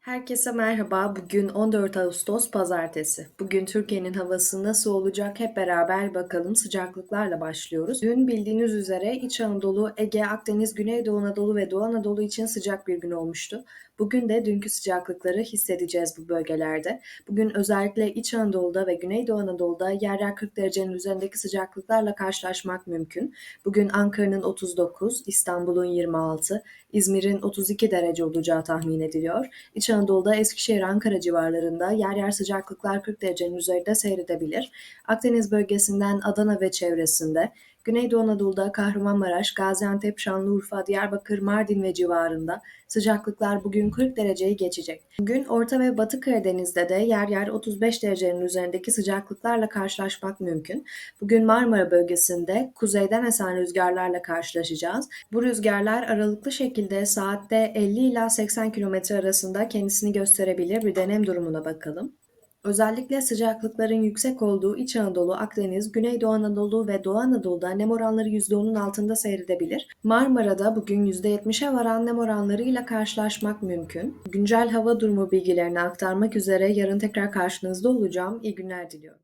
Herkese merhaba. Bugün 14 Ağustos Pazartesi. Bugün Türkiye'nin havası nasıl olacak hep beraber bakalım. Sıcaklıklarla başlıyoruz. Dün bildiğiniz üzere İç Anadolu, Ege, Akdeniz, Güneydoğu Anadolu ve Doğu Anadolu için sıcak bir gün olmuştu. Bugün de dünkü sıcaklıkları hissedeceğiz bu bölgelerde. Bugün özellikle İç Anadolu'da ve Güneydoğu Anadolu'da yer yer 40 derecenin üzerindeki sıcaklıklarla karşılaşmak mümkün. Bugün Ankara'nın 39, İstanbul'un 26, İzmir'in 32 derece olacağı tahmin ediliyor. İç Anadolu'da Eskişehir, Ankara civarlarında yer yer sıcaklıklar 40 derecenin üzerinde seyredebilir. Akdeniz bölgesinden Adana ve çevresinde, Güneydoğu Anadolu'da Kahramanmaraş, Gaziantep, Şanlıurfa, Diyarbakır, Mardin ve civarında sıcaklıklar bugün 40 dereceyi geçecek. Bugün Orta ve Batı Karadeniz'de de yer yer 35 derecenin üzerindeki sıcaklıklarla karşılaşmak mümkün. Bugün Marmara bölgesinde kuzeyden esen rüzgarlarla karşılaşacağız. Bu rüzgarlar aralıklı şekilde saatte 50 ila 80 km arasında kendisini gösterebilir. Bir denem durumuna bakalım. Özellikle sıcaklıkların yüksek olduğu İç Anadolu, Akdeniz, Güneydoğu Anadolu ve Doğu Anadolu'da nem oranları %10'un altında seyredebilir. Marmara'da bugün %70'e varan nem oranlarıyla karşılaşmak mümkün. Güncel hava durumu bilgilerini aktarmak üzere yarın tekrar karşınızda olacağım. İyi günler diliyorum.